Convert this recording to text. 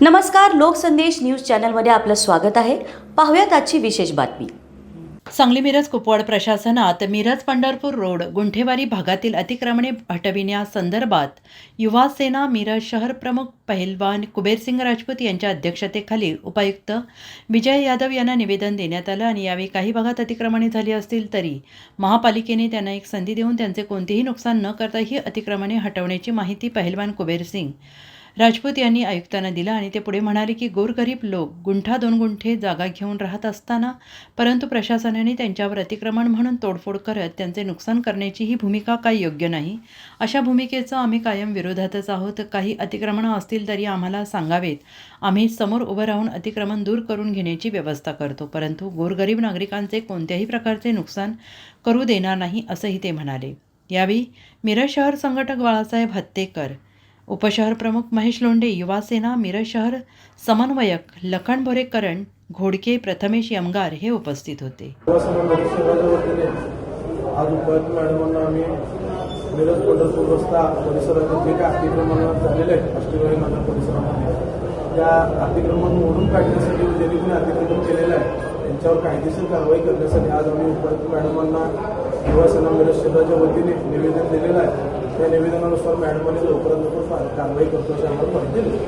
नमस्कार लोकसंदेश न्यूज चॅनलमध्ये आपलं स्वागत आहे. पाहूयात आजची विशेष बातमी. सांगली मिरज कुपवाड प्रशासनात मिरज पंढरपूर रोड गुंठेवारी भागातील अतिक्रमणे हटविण्यासंदर्भात युवा सेना मिरज शहर प्रमुख पहिलवान कुबेरसिंग राजपूत यांच्या अध्यक्षतेखाली उपायुक्त विजय यादव यांना निवेदन देण्यात आलं आणि यावेळी काही भागात अतिक्रमणे झाली असतील तरी महापालिकेने त्यांना एक संधी देऊन त्यांचे कोणतेही नुकसान न करता ही अतिक्रमणे हटवण्याची माहिती पहिलवान कुबेरसिंग राजपूत यांनी आयुक्तांना दिला आणि ते पुढे म्हणाले की गोरगरीब लोक गुंठा दोन गुंठे जागा घेऊन राहत असताना परंतु प्रशासनाने त्यांच्यावर अतिक्रमण म्हणून तोडफोड करत त्यांचे नुकसान करण्याची ही भूमिका काही योग्य नाही. अशा भूमिकेचं आम्ही कायम विरोधातच आहोत. काही अतिक्रमणं असतील तरी आम्हाला सांगावेत. आम्ही समोर उभं राहून अतिक्रमण दूर करून घेण्याची व्यवस्था करतो परंतु गोरगरीब नागरिकांचे कोणत्याही प्रकारचे नुकसान करू देणार नाही असंही ते म्हणाले. यावेळी मिरज शहर संघटक बाळासाहेब हत्तेकर उपशहर प्रमुख महेश लोंढे युवासेना मिरज शहर समन्वयक लखन बोरेकरण घोडके प्रथमेश यमगार हे उपस्थित होते. आज उपायुक्त मॅडमांना आम्ही मिरज पंढरपूर रस्ता परिसरातील जे काही अतिक्रमण झालेले आहेत अष्टविनायक नगर परिसरामध्ये त्या अतिक्रमण मोडून काढण्यासाठी ज्यांनी कोणी अतिक्रमण केलेलं आहे त्यांच्यावर कायदेशीर कारवाई करण्यासाठी आज आम्ही उपायुक्त मॅडमांना युवासेना मिरज शहराच्या वतीने निवेदन दिलेलं आहे. त्या निवेदनानुसार मॅडमांनी लवकरात लवकर कारवाई करतो अशी आम्हाला माहिती दिली.